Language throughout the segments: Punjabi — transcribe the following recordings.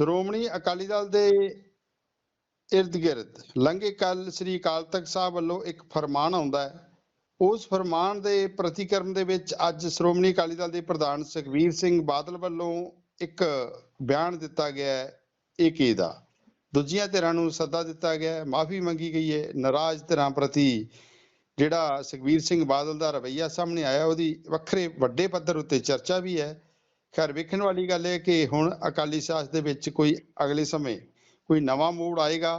ਸ਼੍ਰੋਮਣੀ ਅਕਾਲੀ ਦਲ ਦੇ ਇਰਦ ਗਿਰਦ, ਲੰਘੇ ਕੱਲ ਸ੍ਰੀ ਅਕਾਲ ਤਖਤ ਸਾਹਿਬ ਵੱਲੋਂ ਇੱਕ ਫਰਮਾਨ ਆਉਂਦਾ ਹੈ। ਉਸ ਫਰਮਾਨ ਦੇ ਪ੍ਰਤੀਕਰਮ ਦੇ ਵਿੱਚ ਅੱਜ ਸ਼੍ਰੋਮਣੀ ਅਕਾਲੀ ਦਲ ਦੇ ਪ੍ਰਧਾਨ ਸੁਖਬੀਰ ਸਿੰਘ ਬਾਦਲ ਵੱਲੋਂ ਇੱਕ ਬਿਆਨ ਦਿੱਤਾ ਗਿਆ ਹੈ ਇਹ ਦਾ। ਦੂਜੀਆਂ ਧਿਰਾਂ ਨੂੰ ਸੱਦਾ ਦਿੱਤਾ ਗਿਆ ਹੈ, ਮਾਫੀ ਮੰਗੀ ਗਈ ਹੈ। ਨਾਰਾਜ਼ ਧਿਰਾਂ ਪ੍ਰਤੀ ਜਿਹੜਾ ਸੁਖਬੀਰ ਸਿੰਘ ਬਾਦਲ ਦਾ ਰਵੱਈਆ ਸਾਹਮਣੇ ਆਇਆ, ਉਹਦੀ ਵੱਖਰੇ ਵੱਡੇ ਪੱਧਰ ਉੱਤੇ ਚਰਚਾ ਵੀ ਹੈ। ਖੈਰ ਵੇਖਣ ਵਾਲੀ ਗੱਲ ਹੈ ਕਿ ਹੁਣ ਅਕਾਲੀ ਸਿਆਸਤ ਦੇ ਵਿੱਚ ਕੋਈ ਅਗਲੇ ਸਮੇਂ ਕੋਈ ਨਵਾਂ ਮੋੜ ਆਏਗਾ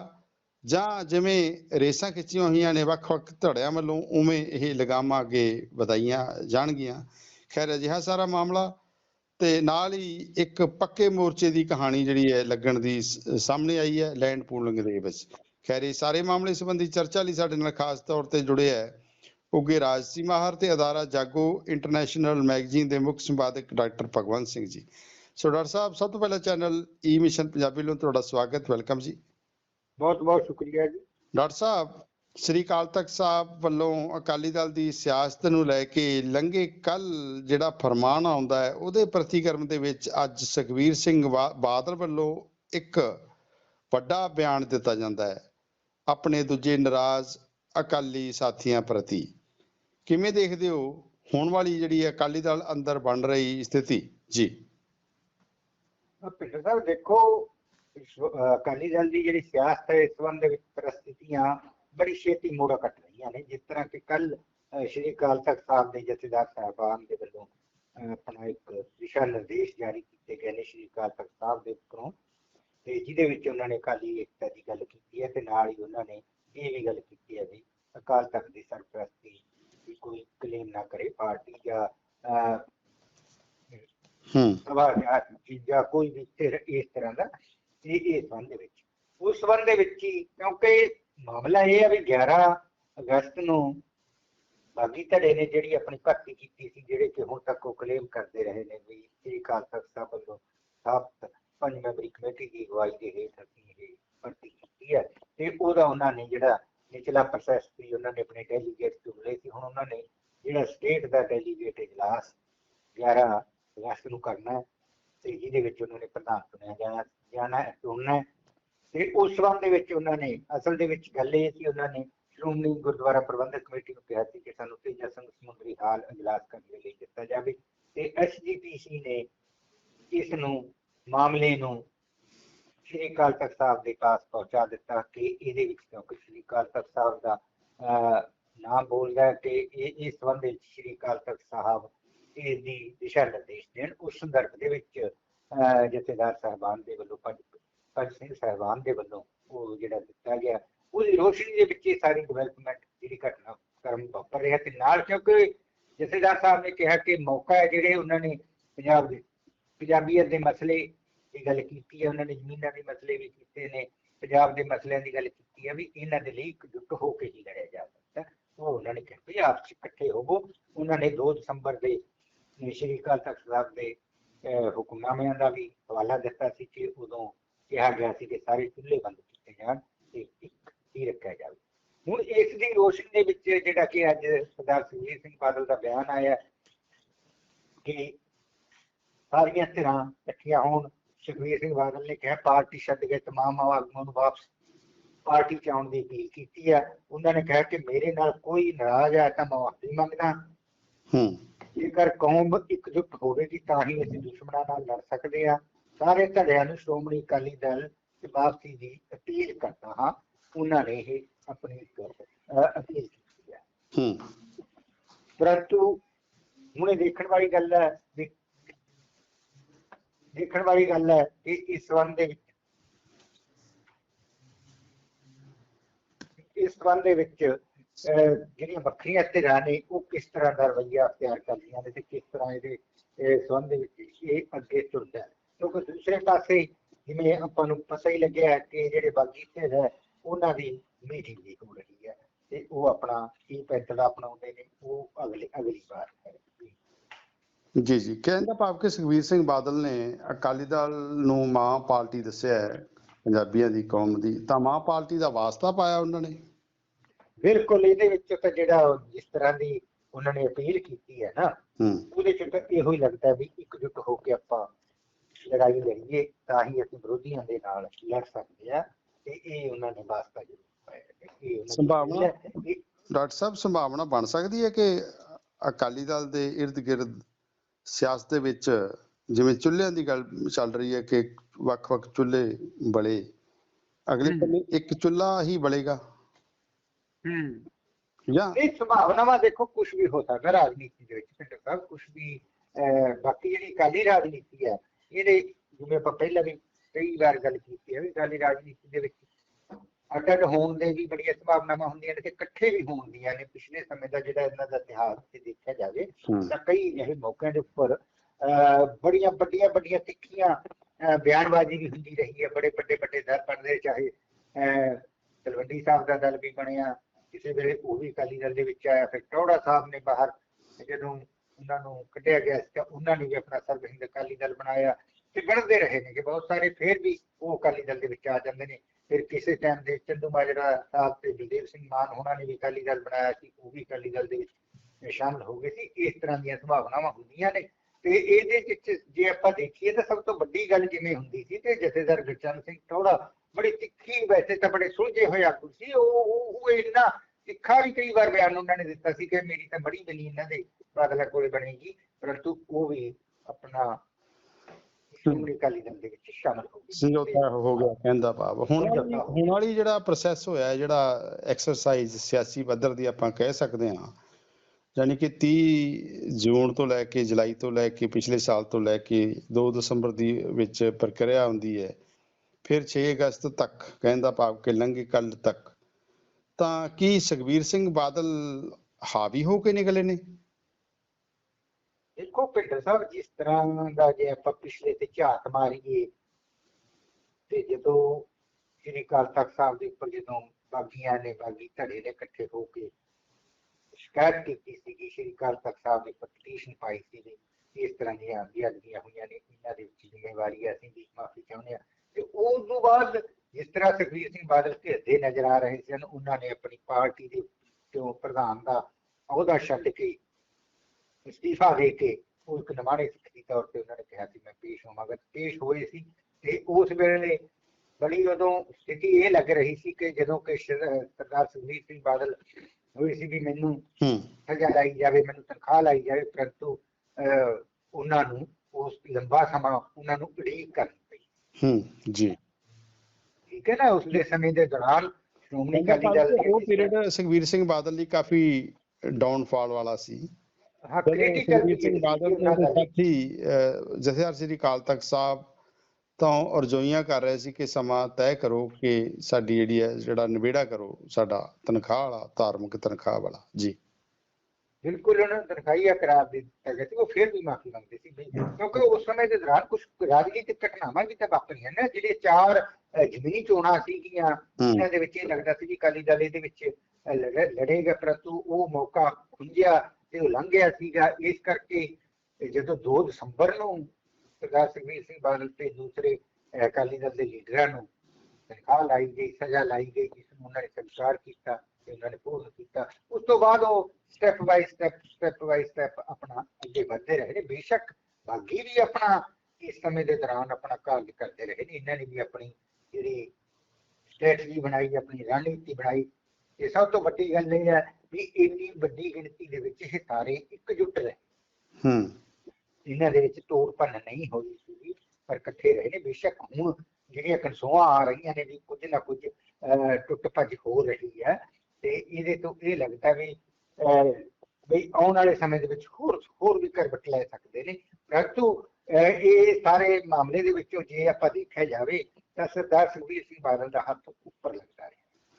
ਜਾਂ ਜਿਵੇਂ ਰੇਸਾਂ ਖਿੱਚੀਆਂ ਹੋਈਆਂ ਨੇ ਵੱਖ-ਵੱਖ ਧੜਿਆਂ ਵੱਲੋਂ ਉਵੇਂ ਇਹ ਲਗਾਮਾਂ ਅੱਗੇ ਵਧਾਈਆਂ ਜਾਣਗੀਆਂ। ਖੈਰ, ਅਜਿਹਾ ਸਾਰਾ ਮਾਮਲਾ ਤੇ ਨਾਲ ਹੀ ਇੱਕ ਪੱਕੇ ਮੋਰਚੇ ਦੀ ਕਹਾਣੀ ਜਿਹੜੀ ਹੈ ਲੱਗਣ ਦੀ ਸਾਹਮਣੇ ਆਈ ਹੈ ਲੈਂਡ ਪੂਲਿੰਗ ਦੇ ਵਿੱਚ। ਖੈਰ, ਇਹ ਸਾਰੇ ਮਾਮਲੇ ਸੰਬੰਧੀ ਚਰਚਾ ਲਈ ਸਾਡੇ ਨਾਲ ਖਾਸ ਤੌਰ ਤੇ ਜੁੜੇ ਹੈ ਉੱਗੇ ਰਾਜਸੀ ਮਾਹਰ ਤੇ ਅਦਾਰਾ ਜਾਗੋ ਇੰਟਰਨੈਸ਼ਨਲ ਮੈਗਜ਼ੀਨ ਦੇ ਮੁੱਖ ਸੰਪਾਦਕ ਡਾਕਟਰ ਭਗਵੰਤ ਸਿੰਘ ਜੀ। ਸੋ ਡਾਕਟਰ ਸਾਹਿਬ ਸਭ ਤੋਂ ਪਹਿਲਾਂ ਚੈਨਲ ਈ ਮਿਸ਼ਨ ਪੰਜਾਬੀ ਨੂੰ ਤੁਹਾਡਾ ਸਵਾਗਤ ਵੈਲਕਮ ਜੀ। ਬਹੁਤ ਬਹੁਤ ਸ਼ੁਕਰੀਆ ਜੀ। ਡਾਕਟਰ ਸਾਹਿਬ ਸ੍ਰੀ ਅਕਾਲ ਤਖਤ ਸਾਹਿਬ ਵੱਲੋਂ ਅਕਾਲੀ ਦਲ ਦੀ ਸਿਆਸਤ ਨੂੰ ਲੈ ਕੇ ਲੰਘੇ ਕੱਲ ਜਿਹੜਾ ਫਰਮਾਨ ਆਉਂਦਾ ਹੈ ਉਹਦੇ ਪ੍ਰਤੀਕਰਮ ਦੇ ਵਿੱਚ ਅੱਜ ਸੁਖਬੀਰ ਸਿੰਘ ਬਾਦਲ ਵੱਲੋਂ ਇੱਕ ਵੱਡਾ ਬਿਆਨ ਦਿੱਤਾ ਜਾਂਦਾ ਹੈ ਆਪਣੇ ਦੂਜੇ ਨਾਰਾਜ਼ ਅਕਾਲੀ ਸਾਥੀਆਂ ਪ੍ਰਤੀ। ਕਿਵੇਂ ਦੇਖਦੇ ਹੋ ਹੁਣ ਵਾਲੀ ਜਿਹੜੀ ਅਕਾਲੀ ਦਲ ਅੰਦਰ ਬਣ ਰਹੀ ਸਥਿਤੀ? ਜੀ। ਪਿੰਡ ਸਾਹਿਬ ਦੇਖੋ ਅਕਾਲੀ ਦਲ ਦੀ ਜਿਹੜੀ ਸਿਆਸਤ ਹੈ, ਇਸ ਸੰਬੰਧ ਵਿੱਚ ਪ੍ਰਸਥਿਤੀਆਂ ਬੜੀ ਛੇਤੀ ਮੋੜਾ ਕੱਟ ਰਹੀਆਂ ਨੇ। ਜਿਸ ਤਰ੍ਹਾਂ ਕਿ ਕੱਲ ਸ਼੍ਰੀ ਅਕਾਲ ਤਖਤ ਸਾਹਿਬ ਦੇ ਜਥੇਦਾਰ ਸਾਹਿਬਾਨ ਦੇ ਵੱਲੋਂ ਆਪਣਾ ਇੱਕ ਦਿਸ਼ਾ ਨਿਰਦੇਸ਼ ਜਾਰੀ ਕੀਤੇ ਗਏ ਨੇ ਸ਼੍ਰੀ ਅਕਾਲ ਤਖਤ ਸਾਹਿਬ ਦੇ ਉੱਪਰੋਂ। ਤੇ ਜਿਹਦੇ ਵਿੱਚ ਉਹਨਾਂ ਨੇ ਅਕਾਲੀ ਏਕਤਾ ਦੀ ਗੱਲ ਕੀਤੀ ਹੈ ਤੇ ਨਾਲ ਹੀ ਉਹਨਾਂ ਨੇ ਇਹ ਵੀ ਗੱਲ ਕੀਤੀ ਹੈ ਵੀ ਅਕਾਲ ਤਖਤ ਦੀ ਸਰਪ੍ਰਸਤੀ ਕੋਈ ਕਲੇਮ ਨਾ ਕਰੇ ਪਾਰਟੀ ਜਾਂ ਸਭਾ ਕੋਈ ਵੀ ਇਸ ਤਰ੍ਹਾਂ ਦਾ ਇਹ ਇਸ ਸੰਬੰਧ ਦੇ ਵਿੱਚ। ਉਸ ਸੰਬੰਧ ਦੇ ਵਿੱਚ ਹੀ ਕਿਉਂਕਿ ਮਾਮਲਾ ਇਹ ਹੈ ਵੀ 11 ਅਗਸਤ ਨੂੰ ਬਾਗੀ ਧੜੇ ਨੇ ਜਿਹੜੀ ਆਪਣੀ ਭਰਤੀ ਕੀਤੀ ਸੀ ਜਿਹੜੇ ਕਿ ਹੁਣ ਤੱਕ ਉਹ ਕਲੇਮ ਕਰਦੇ ਰਹੇ ਨੇ ਵੀ ਸ੍ਰੀ ਅਕਾਲ ਤਖਤ ਸਾਹਿਬ ਵੱਲੋਂ ਸਥਾਪਿਤ ਪੰਜ ਮੈਂਬਰੀ ਕਮੇਟੀ ਦੀ ਅਗਵਾਈ ਦੇ ਹੇਠ ਅਸੀਂ ਇਹ ਭਰਤੀ ਕੀਤੀ ਹੈ। ਤੇ ਉਹਦਾ ਉਹਨਾਂ ਨੇ ਜਿਹੜਾ ਨਿਚਲਾ ਪ੍ਰੋਸੈਸ ਸੀ ਉਹਨਾਂ ਨੇ ਆਪਣੇ ਡੈਲੀਗੇਟ ਚੁਣੇ ਸੀ ਹੁਣ ਉਹਨਾਂ ਨੇ ਜਿਹੜਾ ਸਟੇਟ ਦਾ ਡੈਲੀਗੇਟ ਇਜਲਾਸ 11 ਅਗਸਤ ਨੂੰ ਕਰਨਾ ਹੈ ਤੇ ਜਿਹਦੇ ਵਿੱਚ ਉਹਨਾਂ ਨੇ ਪ੍ਰਧਾਨ ਚੁਣਿਆ ਜਾਣਾ ਜਾਣਾ ਚੁਣਨਾ ਹੈ ਤੇ ਉਸ ਸੰਬੰਧ ਦੇ ਵਿੱਚ ਉਹਨਾਂ ਨੇ ਅਸਲ ਦੇ ਵਿੱਚ ਗੱਲ ਇਹ ਸੀ ਉਹਨਾਂ ਨੇ ਸ਼੍ਰੋਮਣੀ ਗੁਰਦੁਆਰਾ ਪ੍ਰਬੰਧਕ ਕਮੇਟੀ ਨੂੰ ਕਿਹਾ ਸੀ ਕਿ ਸਾਨੂੰ ਤੇਜਾ ਸਿੰਘ ਸਮੁੰਦਰੀ ਹਾਲ ਇਜਲਾਸ ਕਰਨ ਦੇ ਲਈ ਦਿੱਤਾ ਜਾਵੇ ਤੇ ਐਸਜੀਪੀਸੀ ਨੇ ਇਸ ਨੂੰ ਮਾਮਲੇ ਨੂੰ ਸ਼੍ਰੀ ਅਕਾਲ ਤਖਤ ਸਾਹਿਬ ਦੇ ਪਾਸ ਪਹੁੰਚਾ ਦਿੱਤਾ ਕਿ ਇਹਦੇ ਵਿੱਚ ਕਿਉਂਕਿ ਸ਼੍ਰੀ ਅਕਾਲ ਤਖਤ ਸਾਹਿਬ ਦਾ ਅਹ, ਬੋਲਦਾ ਹੈ ਕਿ ਇਹ ਇਸ ਸੰਬੰਧ ਵਿੱਚ ਸ਼੍ਰੀ ਅਕਾਲ ਤਖਤ ਸਾਹਿਬ ਇਸ ਦੀ ਦਿਸ਼ਾ ਨਿਰਦੇਸ਼ ਦੇਣ। ਉਸ ਸੰਦਰਭ ਦੇ ਵਿੱਚ ਅਹ, ਜਥੇਦਾਰ ਸਾਹਿਬਾਨ ਦੇ ਵੱਲੋਂ ਪੰਜ ਸਿੰਘ ਸਾਹਿਬਾਨ ਦੇ ਵੱਲੋਂ ਉਹ ਜਿਹੜਾ ਦਿੱਤਾ ਗਿਆ ਉਹਦੀ ਰੋਸ਼ਨੀ ਦੇ ਵਿੱਚ ਇਹ ਸਾਰੀ ਡਿਵੈਲਪਮੈਂਟ ਜਿਹੜੀ ਘਟਨਾ ਕਰਮ ਵਾਪਰ ਰਿਹਾ ਤੇ ਨਾਲ ਕਿਉਂਕਿ ਜਥੇਦਾਰ ਸਾਹਿਬ ਨੇ ਕਿਹਾ ਕਿ ਮੌਕਾ ਹੈ ਜਿਹੜੇ ਉਹਨਾਂ ਨੇ ਪੰਜਾਬ ਦੇ ਪੰਜਾਬੀਅਤ ਦੇ ਮਸਲੇ ਦੀ ਗੱਲ ਕੀਤੀ ਹੈ ਉਹਨਾਂ ਨੇ ਜ਼ਮੀਨਾਂ ਦੇ ਮਸਲੇ ਵੀ ਕੀਤੇ ਨੇ ਪੰਜਾਬ ਦੇ ਮਸਲਿਆਂ ਦੀ ਗੱਲ ਕੀਤੀ ਹੈ ਵੀ ਇਹਨਾਂ ਦੇ ਲਈ ਇਕਜੁੱਟ ਹੋ ਕੇ ਹੀ ਲੜਿਆ ਜਾ ਉਹ ਉਹਨਾਂ ਨੇ ਕਿਹਾ ਵੀ ਆਪਸ ਇਕੱਠੇ ਹੋਵੋ ਉਹਨਾਂ ਨੇ 2 ਦਸੰਬਰ ਦੇ ਸ਼੍ਰੀ ਅਕਾਲ ਤਖਤ ਸਾਹਿਬ ਦੇ ਹੁਕਮਨਾਮਿਆਂ ਦਾ ਵੀ ਹਵਾਲਾ ਦਿੱਤਾ ਸੀ ਕਿ ਉਦੋਂ ਕਿਹਾ ਗਿਆ ਸੀ ਕਿ ਸਾਰੇ ਚੁੱਲ੍ਹੇ ਬੰਦ ਕੀਤੇ ਜਾਣ ਤੇ ਇੱਕ ਹੀ ਰੱਖਿਆ ਜਾਵੇ। ਹੁਣ ਇਸ ਦੀ ਰੋਸ਼ਨੀ ਦੇ ਵਿੱਚ ਜਿਹੜਾ ਕਿ ਅੱਜ ਸਰਦਾਰ ਸੁਖਬੀਰ ਸਿੰਘ ਬਾਦਲ ਦਾ ਬਿਆਨ ਆਇਆ ਕਿ ਸਾਰੀਆਂ ਧਿਰਾਂ ਇਕੱਠੀਆਂ ਹੋਣ। ਸੁਖਬੀਰ ਸਿੰਘ ਬਾਦਲ ਨੇ ਕਿਹਾ, ਪਾਰਟੀ ਛੱਡ ਕੇ ਤਮਾਮ ਆਗੂਆਂ ਨੂੰ ਵਾਪਸ ਪਾਰਟੀ ਚ ਆਉਣ ਦੀ ਅਪੀਲ ਕੀਤੀ ਹੈ ਉਹਨਾਂ ਨੇ ਕਿਹਾ ਕਿ ਮੇਰੇ ਨਾਲ ਕੋਈ ਨਾਰਾਜ਼ ਹੈ ਤਾਂ ਮੈਂ ਮਾਫੀ ਮੰਗਦਾ। ਹੂੰ। ਜੇਕਰ ਕੌਮ ਇਕਜੁੱਟ ਹੋਵੇਗੀ ਤਾਂ ਹੀ ਅਸੀਂ ਦੁਸ਼ਮਣਾਂ ਨਾਲ ਲੜ ਸਕਦੇ ਹਾਂ। ਸਾਰੇ ਧੜਿਆਂ ਨੂੰ ਸ਼੍ਰੋਮਣੀ ਅਕਾਲੀ ਦਲ ਤੇ ਵਾਪਸੀ ਦੀ ਅਪੀਲ ਕਰਦਾ ਹਾਂ। ਉਹਨਾਂ ਨੇ ਇਹ ਆਪਣੀ ਅਪੀਲ ਕੀਤੀ ਹੈ ਹੂੰ। ਪਰੰਤੂ ਹੁਣ ਦੇਖਣ ਵਾਲੀ ਗੱਲ ਹੈ ਦੇਖਣ ਵਾਲੀ ਗੱਲ ਹੈ ਕਿ ਇਸ ਸੰਬੰਧ ਦੇ ਵਿੱਚ ਇਸ ਸੰਬੰਧ ਦੇ ਵਿੱਚ ਜਿਹੜੀਆਂ ਵੱਖਰੀਆਂ ਧਿਰਾਂ ਨੇ, ਉਹ ਕਿਸ ਤਰ੍ਹਾਂ ਦਾ ਰਵੱਈਆ ਅਖਤਿਆਰ ਕਰਦੀਆਂ ਨੇ ਤੇ ਕਿਸ ਤਰ੍ਹਾਂ ਇਹਦੇ ਸੰਬੰਧ ਦੇ ਵਿੱਚ ਇਹ ਅੱਗੇ ਤੁਰਦਾ ਹੈ। ਕਿਉਂਕਿ ਦੂਸਰੇ ਪਾਸੇ ਜਿਵੇਂ ਆਪਾਂ ਨੂੰ ਪਤਾ ਹੀ ਲੱਗਿਆ ਕਿ ਜਿਹੜੇ ਬਾਗੀ ਧਿਰ ਹੈ, ਉਹਨਾਂ ਦੀ ਮੀਟਿੰਗ ਵੀ ਹੋ ਰਹੀ ਹੈ ਤੇ ਉਹ ਆਪਣਾ ਕੀ ਪੈਂਤੜਾ ਅਪਣਾਉਂਦੇ ਨੇ, ਉਹ ਅਗਲੀ ਅਗਲੀ ਵਾਰ ਹੈ। ਜੀ ਜੀ। ਕਹਿੰਦਾ ਭਾਵ ਕਿ ਸੁਖਬੀਰ ਸਿੰਘ ਬਾਦਲ ਨੇ ਅਕਾਲੀ ਦਲ ਨੂੰ ਮਾਂ ਪਾਰਟੀ ਦੱਸਿਆ ਹੈ, ਪੰਜਾਬੀਆਂ ਦੀ ਕੌਮ ਦੀ। ਤਾਂ ਮਾਂ ਪਾਰਟੀ ਦਾ ਵਾਸਤਾ ਪਾਇਆ ਉਹਨਾਂ ਨੇ। ਬਿਲਕੁਲ ਇਹਦੇ ਵਿੱਚ ਤਾਂ ਜਿਹੜਾ ਜਿਸ ਤਰ੍ਹਾਂ ਦੀ ਉਹਨਾਂ ਨੇ ਅਪੀਲ ਕੀਤੀ ਹੈ ਨਾ ਹੂੰ। ਉਹਦੇ ਚ ਤਾਂ ਇਹੋ ਹੀ ਲੱਗਦਾ ਵੀ ਇਕਜੁੱਟ ਹੋ ਕੇ ਆਪਾਂ ਲੜਾਈ ਲੜੀਏ ਤਾਂ ਹੀ ਅਸੀਂ ਵਿਰੋਧੀਆਂ ਦੇ ਨਾਲ ਲੜ ਸਕਦੇ ਆ ਤੇ ਇਹ ਉਹਨਾਂ ਨੇ ਵਾਸਤਾ ਜ਼ਰੂਰ ਪਾਇਆ ਸੰਭਾਵਨਾ- ਡਾਕਟਰ ਸਾਹਿਬ ਸੰਭਾਵਨਾ ਬਣ ਸਕਦੀ ਹੈ ਕਿ ਅਕਾਲੀ ਦਲ ਦੇ ਇਰਦ ਗਿਰਦ ਸਿਆਸਤ ਦੇ ਵਿੱਚ ਜਿਵੇਂ ਚੁੱਲ੍ਹਿਆਂ ਦੀ ਗੱਲ ਚੱਲ ਰਹੀ ਹੈ ਕਿ ਵੱਖ-ਵੱਖ ਚੁੱਲ੍ਹੇ ਬਲੇ ਅਗਲੇ। ਸਮੇਂ ਇੱਕ ਚੁੱਲ੍ਹਾ ਹੀ ਬਲੇਗਾ। ਹੂੰ। ਜਾਂ ਇਹ ਸੰਭਾਵਨਾਵਾਂ ਦੇਖੋ ਕੁਝ ਵੀ ਹੋ ਸਕਦਾ ਰਾਜਨੀਤੀ ਦੇ ਵਿੱਚ ਪਿੰਡ ਸਾਹਿਬ ਕੁਝ ਵੀ ਬਾਕੀ ਜਿਹੜੀ ਅਕਾਲੀ ਰਾਜਨੀਤੀ ਹੈ ਇਹਦੇ ਜਿਵੇਂ ਆਪਾਂ ਪਹਿਲਾਂ ਵੀ ਕਈ ਵਾਰ ਗੱਲ ਕੀਤੀ ਹੈ ਵੀ ਅਕਾਲੀ ਰਾਜਨੀਤੀ ਦੇ ਵਿੱਚ ਅੱਡ ਹੋਣ ਦੇ ਵੀ ਬੜੀਆਂ ਸੰਭਾਵਨਾਵਾਂ ਹੁੰਦੀਆਂ ਨੇ ਤੇ ਇਕੱਠੇ ਵੀ ਹੋਣ ਦੀਆਂ ਨੇ। ਪਿਛਲੇ ਸਮੇਂ ਦਾ ਜਿਹੜਾ ਇਹਨਾਂ ਦਾ ਇਤਿਹਾਸ ਤੇ ਦੇਖਿਆ ਜਾਵੇ ਤਾਂ ਕਈ ਇਹ ਮੌਕਿਆਂ ਦੇ ਉੱਪਰ ਬੜੀਆਂ ਵੱਡੀਆਂ ਵੱਡੀਆਂ ਤਿੱਖੀਆਂ ਬਿਆਨਬਾਜ਼ੀ ਵੀ ਹੁੰਦੀ ਰਹੀ ਹੈ। ਬੜੇ ਵੱਡੇ ਵੱਡੇ ਦਲ ਬਣਦੇ ਚਾਹੇ ਤਲਵੰਡੀ ਸਾਹਿਬ ਦਾ ਦਲ ਵੀ ਬਣਿਆ ਕਿਸੇ ਵੇਲੇ ਉਹ ਵੀ ਅਕਾਲੀ ਦਲ ਦੇ ਵਿੱਚ ਆਇਆ, ਫਿਰ ਟੌੜਾ ਸਾਹਿਬ ਨੇ ਬਾਹਰ ਜਦੋਂ ਉਹਨਾਂ ਨੂੰ ਕੱਢਿਆ ਗਿਆ ਸੀ ਤਾਂ ਉਹਨਾਂ ਨੇ ਵੀ ਆਪਣਾ ਸਰਬ ਅਕਾਲੀ ਦਲ ਬਣਾਇਆ ਤੇ ਬਣਦੇ ਰਹੇ ਨੇ ਕਿ ਬਹੁਤ ਸਾਰੇ ਫੇਰ ਵੀ ਉਹ ਅਕਾਲੀ ਦਲ ਦੇ ਵਿੱਚ ਆ ਜਾਂਦੇ ਨੇ। ਫਿਰ ਕਿਸੇ ਟਾਈਮ ਦੇ ਚੰਦੂ ਮਾਜਰਾ ਸਾਹਿਬ ਤੇ ਬਲਦੇਵ ਸਿੰਘ ਮਾਨ ਹੋਣਾ ਨੇ ਵੀ ਅਕਾਲੀ ਦਲ ਬਣਾਇਆ ਸੀ, ਉਹ ਵੀ ਅਕਾਲੀ ਦਲ ਦੇ ਵਿੱਚ ਸ਼ਾਮਲ ਹੋ ਗਏ ਸੀ। ਇਸ ਤਰ੍ਹਾਂ ਦੀਆਂ ਸੰਭਾਵਨਾਵਾਂ ਹੁੰਦੀਆਂ ਨੇ ਤੇ ਇਹਦੇ ਵਿੱਚ ਜੇ ਆਪਾਂ ਦੇਖੀਏ ਤਾਂ ਸਭ ਤੋਂ ਵੱਡੀ ਗੱਲ ਜਿਵੇਂ ਹੁੰਦੀ ਸੀ ਤੇ ਜਥੇਦਾਰ ਗੁਰਚਰਨ ਸਿੰਘ ਟੋੜਾ ਬੜੀ ਤਿੱਖੀ ਵੈਸੇ ਤਾਂ ਬੜੇ ਸੁਲਝੇ ਹੋਏ ਆਗੂ ਸੀ ਉਹ ਉਹ ਇੰਨਾ ਤਿੱਖਾ ਵੀ ਕਈ ਵਾਰ ਬਿਆਨ ਉਹਨਾਂ ਨੇ ਦਿੱਤਾ ਸੀ ਕਿ ਮੇਰੀ ਤਾਂ ਬੜੀ ਬਣੀ ਇਹਨਾਂ ਦੇ ਬਾਦਲਾ ਕੋਲੇ ਬਣੇਗੀ ਪਰੰਤੂ ਉਹ ਵੀ ਆਪਣਾ ਸ਼੍ਰੋਮਣੀ ਅਕਾਲੀ ਦਲ ਦੇ ਵਿੱਚ ਸ਼ਾਮਲ ਹੋ ਗਏ। ਸਮਝੌਤਾ ਹੋ ਗਿਆ ਕਹਿੰਦਾ ਭਾਵ। ਹੁਣ ਹੁਣ ਵਾਲੀ ਜਿਹੜਾ ਪ੍ਰੋਸੈਸ ਹੋਇਆ ਜਿਹੜਾ ਐਕਸਰਸਾਈਜ਼ ਸਿਆਸੀ ਪੱਧਰ ਦੀ ਆਪਾਂ ਕਹਿ ਸਕਦੇ ਹਾਂ ਯਾਨੀ ਕਿ 30 ਜੂਨ ਤੋਂ ਲੈ ਕੇ ਜੁਲਾਈ ਤੋਂ ਲੈ ਕੇ ਪਿਛਲੇ ਸਾਲ ਤੋਂ ਲੈ ਕੇ 2 ਦਸੰਬਰ ਦੀ ਵਿੱਚ ਪ੍ਰਕਿਰਿਆ ਹੁੰਦੀ ਹੈ ਫਿਰ 6 ਅਗਸਤ ਤੱਕ, ਕਹਿੰਦਾ ਭਾਵ ਕਿ ਲੰਘੇ ਕੱਲ ਤੱਕ। ਤਾਂ ਕੀ ਸੁਖਬੀਰ ਸਿੰਘ ਬਾਦਲ ਹਾਵੀ ਹੋ ਕੇ ਨਿਕਲੇ ਨੇ? ਦੇਖੋ ਭਿੰਡਰ ਸਾਹਿਬ, ਜਿਸ ਤਰ੍ਹਾਂ ਦਾ ਜੇ ਆਪਾਂ ਪਿਛਲੇ ਤੇ ਝਾਤ ਮਾਰੀਏ, ਤੇ ਜਦੋਂ ਸ੍ਰੀ ਅਕਾਲ ਤਖਤ ਸਾਹਿਬ ਦੇ ਉੱਪਰ ਜਦੋਂ ਬਾਗੀਆਂ ਨੇ ਬਾਗੀ ਧੜੇ ਨੇ ਇਕੱਠੇ ਹੋ ਕੇ ਸ਼ਿਕਾਇਤ ਕੀਤੀ ਸੀ ਸ੍ਰੀ ਅਕਾਲ ਤਖਤ ਸਾਹਿਬ ਦੇ ਪਟੀਸ਼ਨ ਪਾਈ ਸੀ ਇਸ ਤਰ੍ਹਾਂ ਦੀਆਂ ਬੇਅਦਬੀਆਂ ਹੋਈਆਂ ਨੇ, ਇਹਨਾਂ ਦੇ ਵਿੱਚ ਜ਼ਿੰਮੇਵਾਰੀ ਅਸੀਂ ਵੀ ਮਾਫੀ ਚਾਹੁੰਦੇ ਹਾਂ। ਤੇ ਉਸ ਤੋਂ ਬਾਅਦ ਜਿਸ ਤਰ੍ਹਾਂ ਸੁਖਬੀਰ ਸਿੰਘ ਬਾਦਲ ਘਿਰਦੇ ਨਜ਼ਰ ਆ ਰਹੇ ਸਨ ਉਹਨਾਂ ਨੇ ਆਪਣੀ ਪਾਰਟੀ ਦੇ ਚੋਂ ਪ੍ਰਧਾਨ ਦਾ ਅਹੁਦਾ ਛੱਡ ਕੇ ਅਸਤੀਫਾ ਦੇ ਕੇ ਉਹ ਇੱਕ ਨਮਾਣੇ ਸਿੱਖ ਤੌਰ ਤੇ ਉਹਨਾਂ ਨੇ ਕਿਹਾ ਸੀ ਮੈਂ ਪੇਸ਼ ਹੋਵਾਂਗਾ ਪੇਸ਼ ਹੋਏ ਸੀ ਤੇ ਉਸ ਵੇਲੇ ਬੜੀ ਉਦੋਂ ਸਥਿਤੀ ਇਹ ਲੱਗ ਰਹੀ ਸੀ ਕਿ ਜਦੋਂ ਕਿ ਸ਼ਰ- ਸਰਦਾਰ ਸੁਖਬੀਰ ਸਿੰਘ ਬਾਦਲ ਹੋਈ ਸੀ ਵੀ ਮੈਨੂੰ ਹੂੰ। ਸਜ਼ਾ ਲਾਈ ਜਾਵੇ ਮੈਨੂੰ ਤਨਖਾਹ ਲਾਈ ਜਾਵੇ ਪਰੰਤੂ ਉਹਨਾਂ ਨੂੰ ਉਸ ਲੰਬਾ ਸਮਾਂ ਉਹਨਾਂ ਨੂੰ ਉਡੀਕ ਕਰਨੀ ਪਈ ਹੂੰ ਜੀ। ਠੀਕ ਹੈ ਨਾ ਉਸ ਦੇ ਸਮੇਂ ਦੇ ਦੌਰਾਨ ਸ਼੍ਰੋਮਣੀ ਕਹਿੰਦਾ ਅਕਾਲੀ ਦਲ ਭਾਵ ਕਿ ਦੇ ਉਹ ਪੀਰੀਅਡ ਸੁਖਬੀਰ ਸਿੰਘ ਬਾਦਲ ਲਈ ਕਾਫੀ ਡਾਊਨਫਾਲ ਵਾਲਾ ਸੀ। ਹਾਂ ਜਦੋਂ critical ਸੁਖਬੀਰ ਸਿੰਘ period ਬਾਦਲ ਸੀ ਤੇ ਉਹਨਾਂ ਦਾ। ਉਹਦੇ ਸਾਥੀ ਅਹ, ਜਥੇਦਾਰ ਸ੍ਰੀ ਅਕਾਲ ਤਖਤ ਸਾਹਿਬ ਤਾਂ ਅਰਜ਼ੋਈਆਂ ਕਰ ਰਹੇ ਸੀ ਕਿ ਸਮਾਂ ਤੈਅ ਕਰੋ ਕਿ ਸਾਡੀ ਜਿਹੜੀ ਹੈ ਜਿਹੜਾ ਨਿਬੇੜਾ ਕਰੋ ਸਾਡਾ ਤਨਖਾਹ ਵਾਲਾ ਧਾਰਮਿਕ ਤਨਖਾਹ ਵਾਲਾ। ਜੀ। ਬਿਲਕੁਲ ਉਹਨਾਂ ਨੂੰ ਤਨਖਾਹੀਆ ਕਰਾਰ ਦੇ ਦਿੱਤਾ ਗਿਆ ਸੀ ਉਹ ਫਿਰ ਵੀ ਮਾਫੀ ਮੰਗਦੇ ਸੀ ਕਿਉਂਕਿ ਉਸ ਸਮੇਂ ਦੇ ਦੌਰਾਨ ਕੁਝ ਰਾਜਨੀਤਿਕ ਘਟਨਾਵਾਂ ਵੀ ਤਾਂ ਵਾਪਰੀਆਂ ਨੇ ਜਿਹੜੇ ਚਾਰ ਜ਼ਮੀਨੀ ਚੋਣਾਂ ਸੀਗੀਆਂ ਇਹਨਾਂ ਦੇ ਵਿੱਚ ਇਹ ਲੱਗਦਾ ਸੀ ਕਿ ਅਕਾਲੀ ਦਲ ਇਹਦੇ ਵਿੱਚ ਲੜੇਗਾ ਪਰੰਤੂ ਉਹ ਮੌਕਾ ਖੁੰਝਿਆ ਤੇ ਉਹ ਲੰਘ ਗਿਆ ਸੀਗਾ ਇਸ ਕਰਕੇ ਜਦੋਂ 2 ਦਸੰਬਰ ਨੂੰ ਸਰਦਾਰ ਸੁਖਬੀਰ ਸਿੰਘ ਬਾਦਲ ਤੇ ਦੂਸਰੇ ਅਕਾਲੀ ਦਲ ਦੇ ਲੀਡਰਾਂ ਨੂੰ ਤਨਖਾਹ ਲਾਈ ਗਈ ਸਜ਼ਾ ਲਾਈ ਗਈ ਜਿਸ ਨੂੰ ਉਹਨਾਂ ਨੇ ਸਵੀਕਾਰ ਕੀਤਾ ਤੇ ਉਹਨਾਂ ਨੇ ਪੂਰਨ ਕੀਤਾ। ਉਸ ਤੋਂ ਬਾਅਦ ਉਹ step by step step by step ਆਪਣਾ ਅੱਗੇ ਵਧਦੇ ਰਹੇ ਨੇ। ਬੇਸ਼ੱਕ ਬਾਗੀ ਵੀ ਆਪਣਾ ਇਸ ਸਮੇਂ ਦੇ ਦੌਰਾਨ ਆਪਣਾ ਕਾਰਜ ਕਰਦੇ ਰਹੇ ਨੇ। ਇਹਨਾਂ ਨੇ ਵੀ ਆਪਣੀ ਜਿਹੜੀ ਸਟ੍ਰੈਟਜੀ ਬਣਾਈ ਆਪਣੀ ਰਣਨੀਤੀ ਬਣਾਈ। ਤੇ ਸਭ ਤੋਂ ਵੱਡੀ ਗੱਲ ਇਹ ਹੈ ਵੀ ਇੰਨੀ ਵੱਡੀ ਗਿਣਤੀ ਦੇ ਵਿੱਚ ਇਹ ਸਾਰੇ ਇਕਜੁੱਟ ਰਹੇ। ਹੂੰ। ਇਹਨਾਂ ਦੇ ਵਿੱਚ ਤੋੜ ਭੰਨ ਨਹੀਂ ਹੋਈ ਸੀ ਪਰ ਇਕੱਠੇ ਰਹੇ ਨੇ। ਬੇਸ਼ੱਕ ਹੁਣ ਜਿਹੜੀਆਂ ਕਨਸੋਆਂ ਆ ਰਹੀਆਂ ਨੇ ਵੀ ਕੁਝ ਨਾ ਕੁਝ ਟੁੱਟ ਭੱਜ ਹੋ ਰਹੀ ਹੈ। ਤੇ ਇਹਦੇ ਤੋਂ ਇਹ ਲੱਗਦਾ ਵੀ ਵੀ ਆਉਣ ਵਾਲੇ ਸਮੇਂ ਦੇ ਵਿੱਚ ਹੋਰ ਹੋਰ ਵੀ ਕਰਵਟ ਲੈ ਸਕਦੇ ਨੇ। ਪਰੰਤੂ ਇਹ ਸਾਰੇ ਮਾਮਲੇ ਦੇ ਵਿੱਚੋਂ ਜੇ ਆਪਾਂ ਦੇਖਿਆ ਜਾਵੇ ਤਾਂ ਸਰਦਾਰ ਸੁਖਬੀਰ ਸਿੰਘ ਬਾਦਲ ਦਾ ਹੱਥ ਉੱਪਰ ਲੱਗਦਾ ਹੈ।